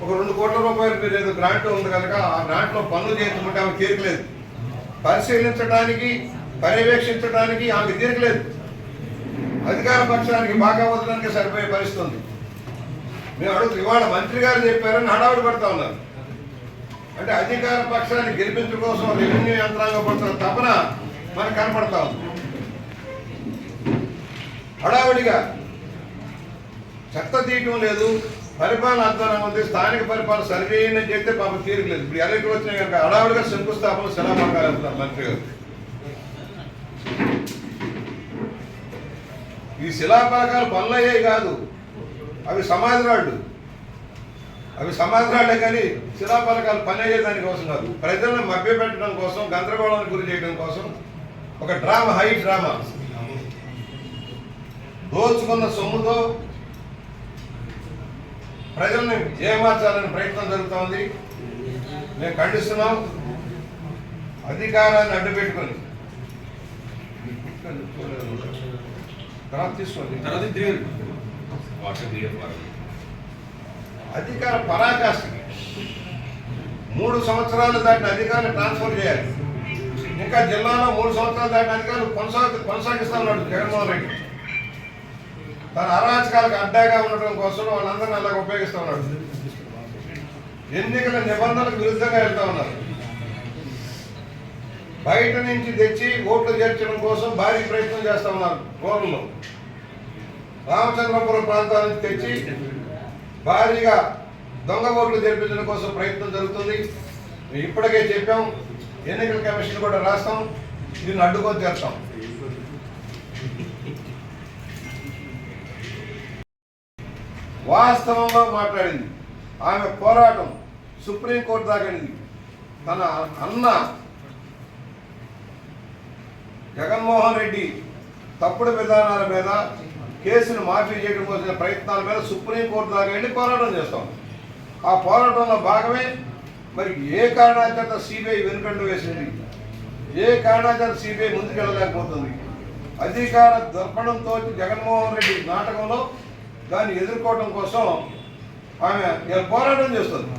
ఒక రెండు కోట్ల రూపాయలు మీరు ఏదో గ్రాంట్ ఉంది కనుక ఆ గ్రాంట్లో పనులు చేయించమంటే ఆమె తీరకలేదు పరిశీలించడానికి పర్యవేక్షించడానికి ఆమె తీరకలేదు అధికార పక్షానికి బాగా వదలడానికి సరిపోయే పరిస్థితి ఉంది. మేము అడుగుతూ ఇవాళ మంత్రి గారు చెప్పారని హడావుడి పడతా ఉన్నారు. అంటే అధికార పక్షాన్ని గెలిపించడం కోసం రెవెన్యూ యంత్రాంగం పడుతున్న తపన మనకు కనపడతా ఉంది. హడావుడిగా చెత్త తీయటం లేదు. పరిపాలన అధ్వానం ఉంది. స్థానిక పరిపాలన సరిచేయని చెప్తే పాపం తీరలేదు ఇప్పుడు ఎలక్ట్రిక్ వచ్చినాయి కనుక హడావుడిగా శంకుస్థాపన శిలాపకాలు వెళ్తున్నారు మంత్రి గారు. ఈ శిలాపలకాలు పనులయ్యాయి కాదు. అవి సమాధి రాళ్ళు అవి సమాధి రాళ్ళే కానీ శిలాపలకాలు పని అయ్యేదాని కోసం కాదు. ప్రజలను మభ్యపెట్టడం కోసం గందరగోళానికి గురి చేయడం కోసం ఒక డ్రామా హై డ్రామా. దోచుకున్న సొమ్ముతో ప్రజల్ని ఏమార్చాలని ప్రయత్నం జరుగుతోంది. మేము ఖండిస్తున్నాం. అధికారాన్ని అడ్డుపెట్టుకొని. తర్వాత తీసుకోండి. తర్వాత అధికార పరాకాష్ఠకి మూడు సంవత్సరాలు దాటిన అధికారులు ట్రాన్స్ఫర్ చేయాలి. ఇంకా జిల్లాలో మూడు సంవత్సరాలు దాటిన అధికారులు కొనసాగి కొనసాగిస్తా ఉన్నాడు జగన్మోహన్ రెడ్డి. తన అరాచకాలకు అడ్డాగా ఉండటం కోసం వాళ్ళందరినీ అలాగ ఉపయోగిస్తూ ఉన్నాడు. ఎన్నికల నిబంధనలకు విరుద్ధంగా వెళ్తా ఉన్నారు. బయట నుంచి తెచ్చి ఓట్లు చేర్చడం కోసం భారీ ప్రయత్నం చేస్తా ఉన్నారు కోర్టులో రామచంద్రపురం ప్రాంతాల నుంచి తెచ్చి భారీగా దొంగ ఓట్లు జరిపించడం కోసం ప్రయత్నం జరుగుతుంది. ఇప్పటికే చెప్పాం ఎన్నికల కమిషన్ కూడా రాస్తాం దీన్ని అడ్డుకొని చేస్తాం వాస్తవంగా మాట్లాడింది. ఆమె పోరాటం సుప్రీంకోర్టు దాకండి తన అన్న జగన్మోహన్ రెడ్డి తప్పుడు విధానాల మీద కేసును మాఫీ చేయడం కోసం ప్రయత్నాల మీద సుప్రీంకోర్టు దాకా వెళ్ళి పోరాటం చేస్తాం. ఆ పోరాటంలో భాగమే మరి ఏ కారణాచేత సిబిఐ వెనుకండు వేసింది? ఏ కారణాచేత సిబిఐ ముందుకెళ్ళలేకపోతుంది? అధికార దర్పణంతో జగన్మోహన్ రెడ్డి నాటకంలో దాన్ని ఎదుర్కోవడం కోసం ఆమె పోరాటం చేస్తుంది?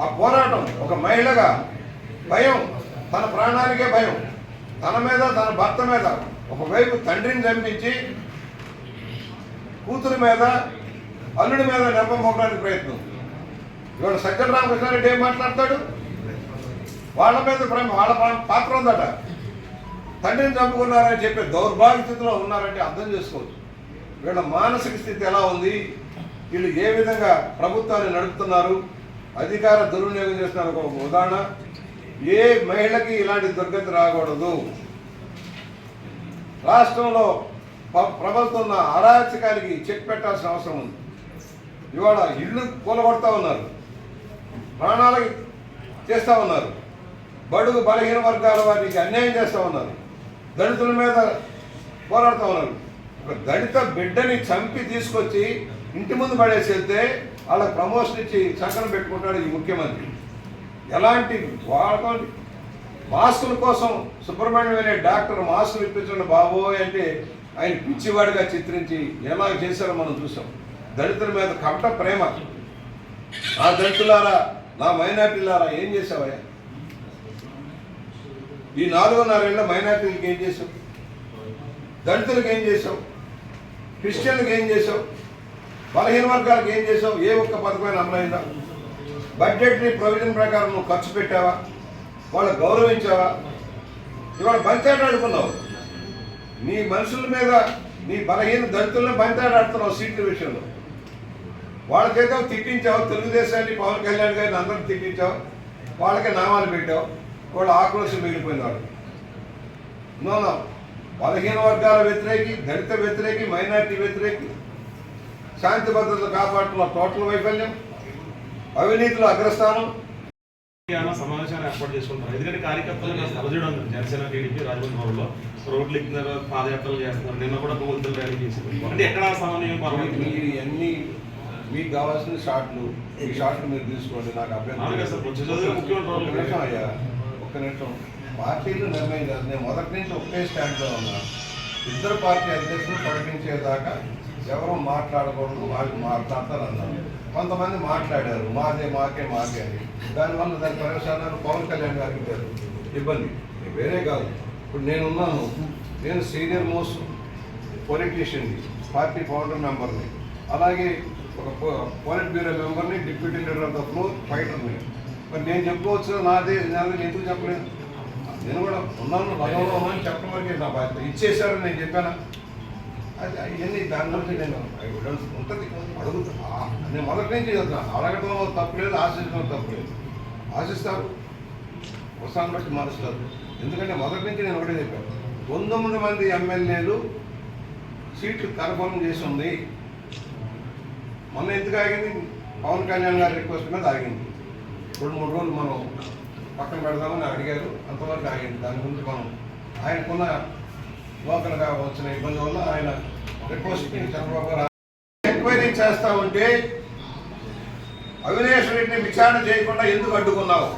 ఆ పోరాటం ఒక మహిళగా భయం తన ప్రాణానికే భయం. తన మీద తన భర్త మీద ఒకవైపు తండ్రిని చంపించి కూతురు మీద అల్లుడి మీద నెపం ప్రయత్నం. ఇవాళ సజ్జన రామకృష్ణారెడ్డి ఏం మాట్లాడతాడు? వాళ్ళ మీద ప్రేమ వాళ్ళ పాత్ర ఉందట. తండ్రిని చంపుకున్నారని చెప్పే దౌర్భాగ్య స్థితిలో ఉన్నారంటే అర్థం చేసుకోవచ్చు. వీళ్ళ మానసిక స్థితి ఎలా ఉంది? వీళ్ళు ఏ విధంగా ప్రభుత్వాన్ని నడుపుతున్నారు? అధికార దుర్వినియోగం చేస్తున్నారు ఒక ఉదాహరణ. ఏ మహిళకి ఇలాంటి దుర్గతి రాకూడదు? రాష్ట్రంలో ప్రభుత్వం అరాచకానికి చెక్ పెట్టాల్సిన అవసరం ఉంది. ఇవాళ ఇల్లు కూలగొడతా ఉన్నారు. ప్రాణాలకి చేస్తూ ఉన్నారు. బడుగు బలహీన వర్గాల వారికి అన్యాయం చేస్తూ ఉన్నారు. దళితుల మీద పోరాడుతూ ఉన్నారు. ఒక దళిత బిడ్డని చంపి తీసుకొచ్చి ఇంటి ముందు పడేసి వెళ్తే వాళ్ళకి ప్రమోషన్ ఇచ్చి చక్కన పెట్టుకుంటాడు ఈ ముఖ్యమంత్రి. ఎలాంటి వాళ్ళ మాస్కుల కోసం సుబ్రహ్మణ్యం అనే డాక్టర్ మాస్కులు ఇప్పించండి బాబోయ్ అంటే ఆయన పిచ్చివాడిగా చిత్రించి ఎలా చేశారో మనం చూసాం. దళితుల మీద కపట ప్రేమ. నా దళితులారా నా మైనార్టీలారా ఏం చేసావయ్యా? ఈ నాలుగున్నరేళ్ళ మైనార్టీలకి ఏం చేసావు? దళితులకు ఏం చేసాం? క్రిస్టియన్లకు ఏం చేసాం? బలహీన వర్గాలకు ఏం చేసావు ఏ ఒక్క పథకమైన అమలైందా? బడ్జెట్ని ప్రొవిజన్ ప్రకారం నువ్వు ఖర్చు పెట్టావా? వాళ్ళు గౌరవించావా? ఇవాళ బంతాడాడుకున్నావు నీ మనుషుల మీద నీ బలహీన దళితులను బంతాడాడుతున్నావు సీట్ల విషయంలో. వాళ్ళకైతే తిట్టించావు తెలుగుదేశాన్ని పవన్ కళ్యాణ్ గారిని అందరిని తిట్టించావు వాళ్ళకే నామాలు పెట్టావు వాళ్ళు ఆక్రోశం మిగిలిపోయిన వాళ్ళు నో నో. బలహీన వర్గాల వ్యతిరేకి దళిత వ్యతిరేకి మైనార్టీ వ్యతిరేకి శాంతి భద్రతలు కాపాడటంలో టోటల్ వైఫల్యం అవినీతిలో అగ్రస్థానం. సమావేశాలు ఏర్పాటు చేసుకుంటారు ఎందుకంటే కార్యకర్తలు నా తలజడం ఉంది జనసేన టీడీపీ రాజమండ్రి భవన్లో రోడ్లు ఎక్కుతున్నారు పాదయాత్రలు చేస్తున్నారు. నిన్న కూడా ప్రభుత్వం ర్యాలీ చేశారు. అంటే ఎక్కడ సమన్వయం ఇవన్నీ మీకు కావాల్సిన షాట్లు ఈ షాట్లు మీరు తీసుకోండి. నాకు రోల్ ఒక్క నిమిషం అయ్యా ఒక్క నిమిషం. పార్టీలు నిర్ణయం కాదు. నేను మొదటి నుంచి ఒకటే స్టాండ్లో ఉన్నాను ఇద్దరు పార్టీ అధ్యక్షులు ప్రకటించేదాకా ఎవరు మాట్లాడకూడదు వాళ్ళు మాట్లాడతారు అన్నారు. కొంతమంది మాట్లాడారు మాదే మాకే మాకే అని. దానివల్ల దాని పర్యవసానాలు పవన్ కళ్యాణ్ గారికి లేదు ఇబ్బంది. వేరే కాదు. ఇప్పుడు నేనున్నాను నేను సీనియర్ మోస్ట్ పొలిటీషియన్ని పార్టీ ఫౌండర్ మెంబర్ని. అలాగే ఒక politburo మెంబర్ని deputy leader of the floor ఫైటర్ని. మరి నేను చెప్పుకోవచ్చు నాదే నాది ఎందుకు చెప్పలేదు? నేను కూడా ఉన్నాను రంగంలో ఉన్నాను చెప్పడం వరకే నా బాధ్యత. ఇచ్చేసారని నేను చెప్పాను. అది అవన్నీ దాని గురించి నేను ఉంటుంది అడుగుతున్నా. నేను మొదటి నుంచి చదువుతున్నాను అడగడంలో తప్పు లేదు ఆశించడం తప్పు లేదు. ఆశిస్తారు వస్తాను బట్టి మారుస్తారు. ఎందుకంటే మొదటి నుంచి నేను ఒకటే చెప్పాను. పంతొమ్మిది మంది ఎమ్మెల్యేలు సీట్లు కన్ఫర్మ్ చేసి ఉంది. మొన్న ఎందుకు ఆగింది? పవన్ కళ్యాణ్ గారి రిక్వెస్ట్ మీద ఆగింది. రెండు మూడు రోజులు మనం పక్కన పెడదామని అడిగారు. అంతవరకు ఆగింది. దాని ముందు మనం ఆయనకున్న లోకల్గా వచ్చిన ఇబ్బంది వల్ల ఆయన రిక్వెస్ట్ చంద్రబాబు గారు ఎంక్వైరీ చేస్తా ఉంటే అవినేష్ రెడ్డిని విచారణ చేయకుండా ఎందుకు అడ్డుకున్నావు?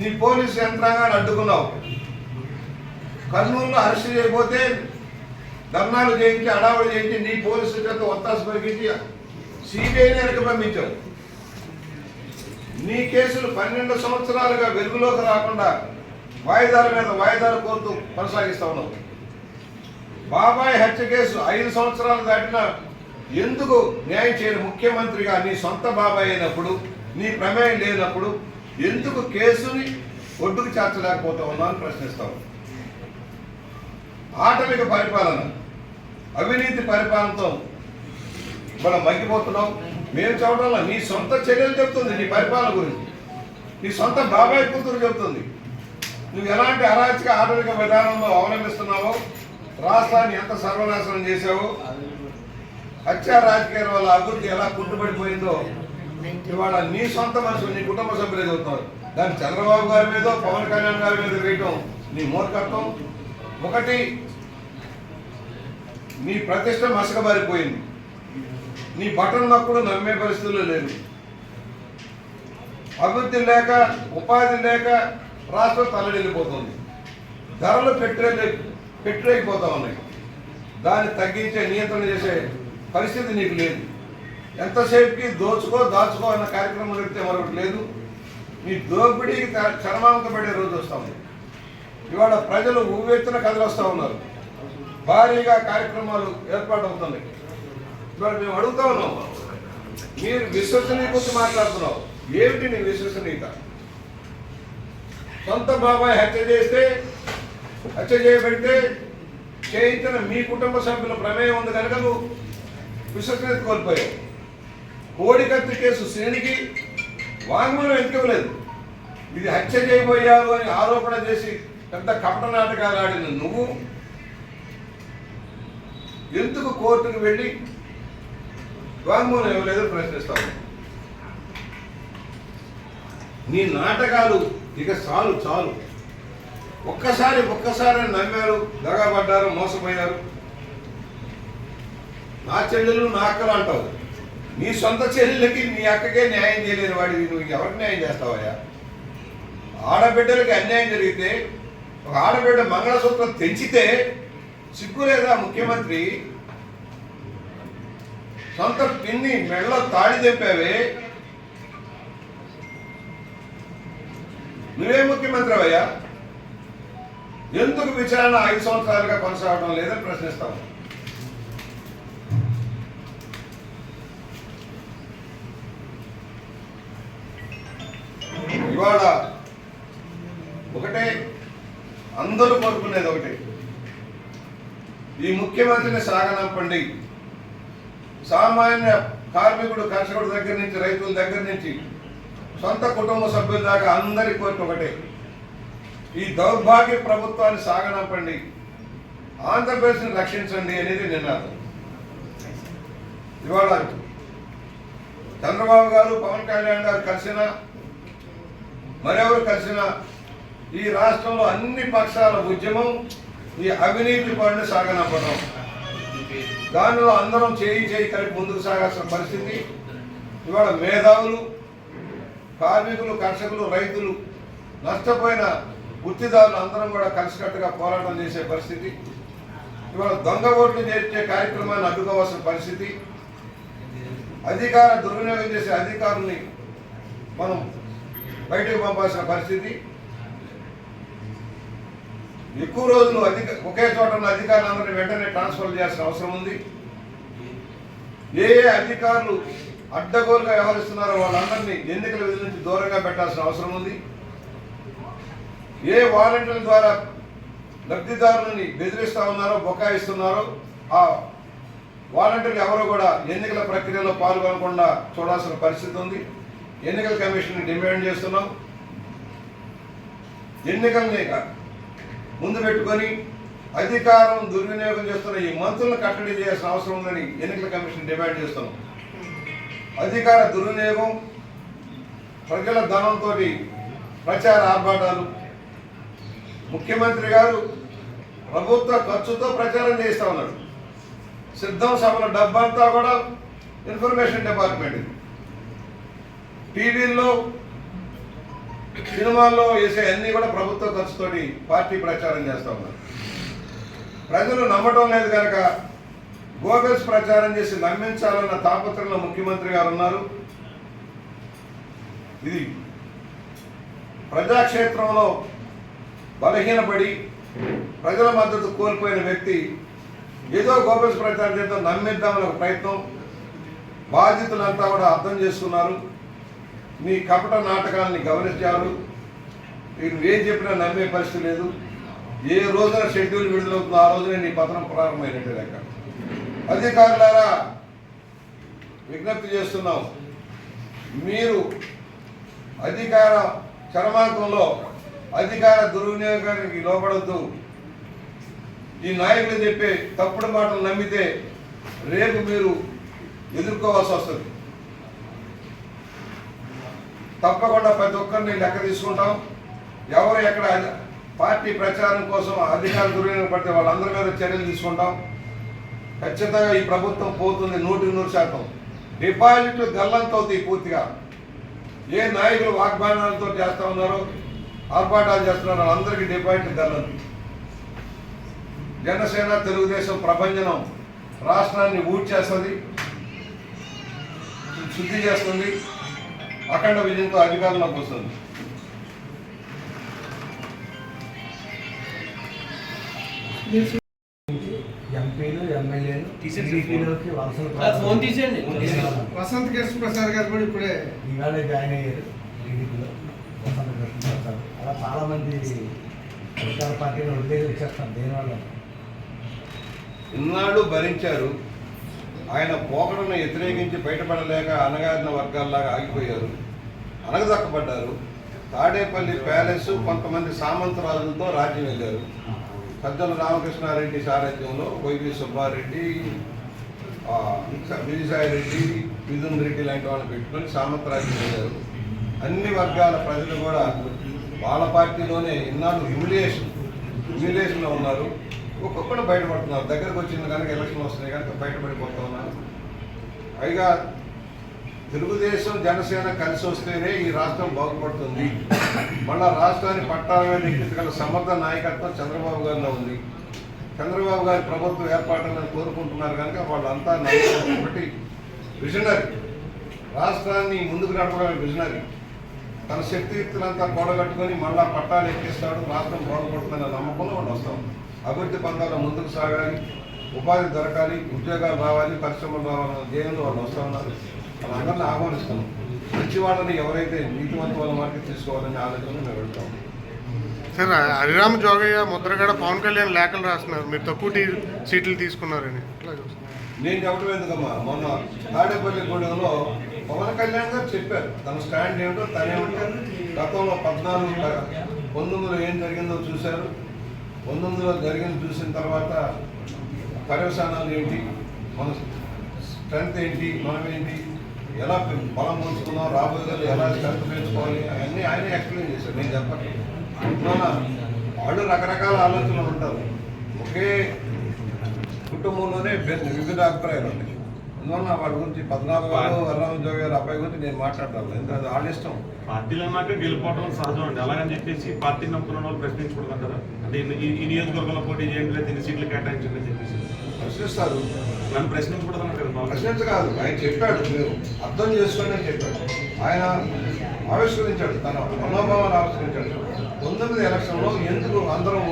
నీ పోలీసు యంత్రాంగాన్ని అడ్డుకున్నావు. కర్నూలులో అరెస్ట్ చేయకపోతే ధర్నాలు చేయించి అడావులు చేయించి నీ పోలీసు చేత ఒత్తాసు పరిగించి సిబిఐని వెనక పంపించావు. నీ కేసులు పన్నెండు సంవత్సరాలుగా వెలుగులోకి రాకుండా వాయిదాల మీద వాయిదాలు కోరుతూ కొనసాగిస్తా ఉన్నావు. బాబాయ్ హత్య కేసు ఐదు సంవత్సరాలు దాటినా ఎందుకు న్యాయం చేయని ముఖ్యమంత్రిగా నీ సొంత బాబాయ్ అయినప్పుడు నీ ప్రమేయం లేనప్పుడు ఎందుకు కేసుని ఒడ్డుకు చేర్చలేకపోతా ఉన్నా అని ప్రశ్నిస్తావు ఆటవిక పరిపాలన అవినీతి పరిపాలనతో మనం మగ్గిపోతున్నాం. మేము చెప్పడంలో నీ సొంత చర్యలు చెప్తుంది నీ పరిపాలన గురించి. నీ సొంత బాబాయ్ కూతురు చెప్తుంది. నువ్వు ఎలాంటి అరాచక ఆధునిక విధానంలో అవలంబిస్తున్నావో రాష్ట్రాన్ని ఎంత సర్వనాశనం చేసావో హత్యా రాజకీయాల వల్ల అభివృద్ధి ఎలా కుంటుపడిపోయిందో ఇవాళ నీ సొంత మనుషులు నీ కుటుంబ సభ్యులు చెబుతున్నారు దాన్ని చంద్రబాబు గారి మీద పవన్ కళ్యాణ్ గారి మీద వేయటం నీ మూర్ఖత్వం. ఒకటి నీ ప్రతిష్ట మసకబారిపోయింది. నీ బటన్ నప్పుడు నమ్మే పరిస్థితుల్లో లేదు అభివృద్ధి లేక ఉపాధి లేక రాష్ట్రం తల్లడిల్లిపోతుంది. ధరలు పెట్టే పెట్టలేకపోతా ఉన్నాయి. దాన్ని తగ్గించే నియంత్రణ చేసే పరిస్థితి నీకు లేదు. ఎంతసేపుకి దోచుకో దాచుకో అన్న కార్యక్రమం జరిగితే మరొకటి లేదు. నీ దోపిడీకి చరమాంక పడే రోజు వస్తూ ఉంది. ఇవాళ ప్రజలు ఉవ్వెత్తున వస్తూ ఉన్నారు. భారీగా కార్యక్రమాలు ఏర్పాటు అవుతున్నాయి ఇవాళ మేము అడుగుతా ఉన్నాం. మీరు విశ్వసనీయ గురించి మాట్లాడుతున్నావు. ఏమిటి నీ విశ్వసనీయత? సొంత బాబాయ్ హత్య చేస్తే హత్య చేయబడితే చేయించిన మీ కుటుంబ సభ్యుల ప్రమేయం ఉంది కనుక నువ్వు విశ్వసనీయత కోల్పోయావు. కోడికత్తి కేసు శ్రేణికి వాంగ్మూలం ఎందుకు ఇది హత్య చేయబోయారు అని ఆరోపణ చేసి పెద్ద కపట నాటకాలు ఆడిన నువ్వు ఎందుకు కోర్టుకు వెళ్ళి వాంగ్మూలం ఇవ్వలేదు ప్రశ్నిస్తాము నీ నాటకాలు ఇక చాలు చాలు. ఒక్కసారి ఒక్కసారి నమ్మారు దగాపడ్డారు మోసపోయారు నా చెల్లెలు నా అక్కలు అంటావు. నీ సొంత చెల్లెలకి నీ అక్కకే న్యాయం చేయలేని వాడివి నువ్వు ఎవరికి న్యాయం చేస్తావయ్యా? ఆడబిడ్డలకి అన్యాయం జరిగితే ఒక ఆడబిడ్డ మంగళసూత్రం తెంచితే సిగ్గు లేదా ముఖ్యమంత్రి? సొంత పిన్ని మెడలో తాడి తెంపావే నువ్వే ముఖ్యమంత్రి అయ్యా ఎందుకు విచారణ ఐదు సంవత్సరాలుగా కొనసాగడం లేదని ప్రశ్నిస్తాము ఇవాళ ఒకటే అందరూ కోరుకునేది ఒకటే. ఈ ముఖ్యమంత్రిని సాగనంపండి. సామాన్య కార్మికుడు కర్షకుడు దగ్గర నుంచి రైతుల దగ్గర నుంచి సొంత కుటుంబ సభ్యుల దాకా అందరి కోరిక ఒకటే. ఈ దౌర్భాగ్య ప్రభుత్వాన్ని సాగనంపండి. ఆంధ్రప్రదేశ్ని రక్షించండి అనేది నినాదం. ఇవాళ చంద్రబాబు గారు పవన్ కళ్యాణ్ గారు కలిసిన మరెవరు కలిసిన ఈ రాష్ట్రంలో అన్ని పక్షాల ఉద్యమం ఈ అవినీతి పనులు సాగనంపడం. దానిలో అందరం చేయి చేయి కలిపి ముందుకు సాగాల్సిన పరిస్థితి. ఇవాళ మేధావులు కార్మికులు కర్షకులు రైతులు నష్టపోయిన వృత్తిదారులు అందరం కూడా కలిసికట్టుగా పోరాటం చేసే పరిస్థితి. ఇవాళ దొంగ ఓట్లు చేర్చే కార్యక్రమాన్ని అడ్డుకోవాల్సిన పరిస్థితి. అధికార దుర్వినియోగం చేసే అధికారుల్ని మనం బయటకు పంపాల్సిన పరిస్థితి. ఎక్కువ రోజులు అధిక ఒకే చోట ఉన్న అధికారులందరినీ వెంటనే ట్రాన్స్ఫర్ చేయాల్సిన అవసరం ఉంది. ఏ ఏ అధికారులు అడ్డగోలుగా వ్యవహరిస్తున్నారో వాళ్ళందరినీ ఎన్నికల విధుల నుంచి దూరంగా పెట్టాల్సిన అవసరం ఉంది. ఏ వాలంటీర్ల ద్వారా లబ్ధిదారులని బెదిరిస్తూ ఉన్నారో బొకాయిస్తున్నారో ఆ వాలంటీర్లు ఎవరు కూడా ఎన్నికల ప్రక్రియలో పాల్గొనకుండా చూడాల్సిన పరిస్థితి ఉంది. ఎన్నికల కమిషన్ డిమాండ్ చేస్తున్నాం. ఎన్నికల్ని ముందు పెట్టుకొని అధికారం దుర్వినియోగం చేస్తున్న ఈ మంత్రులను కట్టడి చేయాల్సిన అవసరం ఉందని ఎన్నికల కమిషన్ డిమాండ్ చేస్తున్నాం. అధికార దుర్వినియోగం ప్రజల ధనంతో ప్రచార ఆర్భాటాలు. ముఖ్యమంత్రి గారు ప్రభుత్వ ఖర్చుతో ప్రచారం చేస్తా ఉన్నాడు. సిద్ధం సభల డబ్బంతా కూడా ఇన్ఫర్మేషన్ డిపార్ట్మెంట్ టీవీల్లో సినిమాల్లో వేసే అన్ని కూడా ప్రభుత్వ ఖర్చుతోటి పార్టీ ప్రచారం చేస్తూ ఉన్నారు. ప్రజలు నమ్మటం లేదు కనుక గోగల్స్ ప్రచారం చేసి నమ్మించాలన్న తాపత్రంలో ముఖ్యమంత్రి గారు ఉన్నారు. ఇది ప్రజాక్షేత్రంలో బలహీనపడి ప్రజల మద్దతు కోల్పోయిన వ్యక్తి ఏదో గోబెల్స్ ప్రచారం చేత నమ్మిద్దామని ఒక ప్రయత్నం బాధితులంతా కూడా అర్థం చేసుకున్నారు. మీ కపట నాటకాలని గమనించారు. మీరు ఏం చెప్పినా నమ్మే పరిస్థితి లేదు. ఏ రోజున షెడ్యూల్ విడుదలవుతుందో ఆ రోజునే నీ పతనం ప్రారంభమైనట్టు లెక్క. అధికారులారా విజ్ఞప్తి చేస్తున్నాం. మీరు అధికార చరమాంకంలో అధికార దుర్వినియోగానికి లోపడద్దు ఈ నాయకులు చెప్పే తప్పుడు మాటలు నమ్మితే రేపు మీరు ఎదుర్కోవాల్సి వస్తుంది. తప్పకుండా ప్రతి ఒక్కరిని లెక్క తీసుకుంటాం. ఎవరు ఎక్కడ పార్టీ ప్రచారం కోసం అధికారులు దుర్వినియోగం పడితే వాళ్ళందరి మీద చర్యలు తీసుకుంటాం. ఖచ్చితంగా ఈ ప్రభుత్వం పోతుంది నూటికి నూరు శాతం. డిపాజిట్లు గల్లంతవుతాయి పూర్తిగా. ఏ నాయకులు వాగ్బానాలతో చేస్తా ఉన్నారో ఆర్భాటాలు చేస్తున్నారు వాళ్ళందరికీ డిపాజిట్లు గల్లంతు. జనసేన తెలుగుదేశం ప్రభంజనం రాష్ట్రాన్ని ఊడ్చేస్తుంది శుద్ధి చేస్తుంది. అఖండ విజయంతో అధికారంలోకి వస్తుంది. ఎంపీలు ఎమ్మెల్యేలు తీసేసి టీడీపీలోకి వలసలు సార్, ఫోన్ తీసేయండి. వసంత్ కృష్ణ ప్రసాద్ గారు కూడా ఇప్పుడే ఈవేళ జాయిన్ అయ్యారు టీడీపీలో వసంత కృష్ణ ప్రసాద్. అలా చాలా మంది అధికార పార్టీని వదిలేసి వచ్చేస్తారు దేనివల్ల? ఇన్నాళ్ళు భరించారు. ఆయన పోకడను వ్యతిరేకించి బయటపడలేక అనగారిన వర్గాల్లాగా ఆగిపోయారు. అనగదక్కబడ్డారు తాడేపల్లి ప్యాలెస్ కొంతమంది సామంతరాజులతో రాజ్యం వెళ్ళారు. సజ్జల రామకృష్ణారెడ్డి సారథ్యంలో వైవి సుబ్బారెడ్డి విజయసాయి రెడ్డి మిథున్ రెడ్డి లాంటి వాళ్ళని పెట్టుకొని సామంతరాజ్యం వెళ్ళారు. అన్ని వర్గాల ప్రజలు కూడా వాళ్ళ పార్టీలోనే ఇన్నాళ్ళు హ్యూమిలియేషన్ హ్యూమిలియేషన్లో ఉన్నారు. ఒక్కొక్కరు బయటపడుతున్నారు. దగ్గరకు వచ్చింది కనుక ఎలక్షన్ వస్తున్నాయి కనుక బయటపడిపోతా ఉన్నారు పైగా తెలుగుదేశం జనసేన కలిసి వస్తేనే ఈ రాష్ట్రం బాగుపడుతుంది. మళ్ళా రాష్ట్రాన్ని పట్టాల మీద ఎక్కించగల సమర్థ నాయకత్వం చంద్రబాబు గారిలో ఉంది. చంద్రబాబు గారి ప్రభుత్వం ఏర్పాటాలని కోరుకుంటున్నారు కనుక వాళ్ళంతా నమ్మకం ఒకటి విజనరీ. రాష్ట్రాన్ని ముందుకు నడపడమే విజనరీ. తన శక్తియుక్తులంతా కూడగట్టుకొని మళ్ళా పట్టాలు ఎక్కిస్తాడు రాష్ట్రం బాగుపడుతుందనే నమ్మకంలో వాళ్ళు వస్తాం అభివృద్ధి పందాలు ముందుకు సాగాలి ఉపాధి దొరకాలి ఉద్యోగాలు రావాలి పరిశ్రమలు రావాలన్న ధ్యేయంలో వాళ్ళు వస్తూ ఉన్నారు? వాళ్ళందరినీ ఆహ్వానిస్తున్నాం. మంచి వాళ్ళని ఎవరైతే నీతివంత వాళ్ళ మాటకి తీసుకోవాలనే ఆలోచన మేము వెళ్తాం. సార్ హరిరామ జోగయ్య ముద్రగడ పవన్ కళ్యాణ్ లేఖలు రాస్తున్నారు. మీరు తక్కువ సీట్లు తీసుకున్నారని. నేను చెప్పడం ఎందుకమ్మా? మొన్న తాడేపల్లి గూడెంలో పవన్ కళ్యాణ్ గారు చెప్పారు. తన స్టాండ్ ఏమిటో తనేమిటో గతంలో పద్నాలుగు పంతొమ్మిదిలో ఏం జరిగిందో చూశారు. పంతొమ్మిదిలో జరిగింది చూసిన తర్వాత పర్యవసానాలు ఏంటి? మన స్ట్రెంత్ ఏంటి? మనం ఏంటి? ఎలా బలం పంచుకున్నాం? రాబోయే ఎలా స్ట్రెంత్ పెంచుకోవాలి? అవన్నీ ఆయనే ఎక్స్ప్లెయిన్ చేశారు నేను చెప్పట్లేదు. వాళ్ళు రకరకాల ఆలోచనలు ఉంటారు. ఒకే కుటుంబంలోనే వివిధ అభిప్రాయాలు ఉంటాయి. అందువల్ల వాళ్ళ గురించి గారు అబ్బాయి గురించి నేను మాట్లాడతాను ఎందుకంటే వాళ్ళ ఇష్టం. పార్టీలు అన్నాక గెలిపోవడం సహజం అండి. అలాగని చెప్పేసి పార్టీని నమ్ముకున్న వాళ్ళు ప్రశ్నించకూడదు అంటారా? అంటే ఈ- నియోజకవర్గంలో పోటీ చేయండి లేదు ఇన్ని సీట్లు కేటాయించండి అని చెప్పేసి. ప్రశ్నిస్తారు. నన్ను ప్రశ్నించకూడదు అంటారు ప్రశ్నించ కాదు. ఆయన చెప్పాడు మీరు అర్థం చేసుకోండి అని చెప్పాడు. ఆయన ఆవిష్కరించాడు తన మనోభావాలు ఆవిష్కరించాడు. పంతొమ్మిది ఎలక్షన్లో ఎందుకు అందరం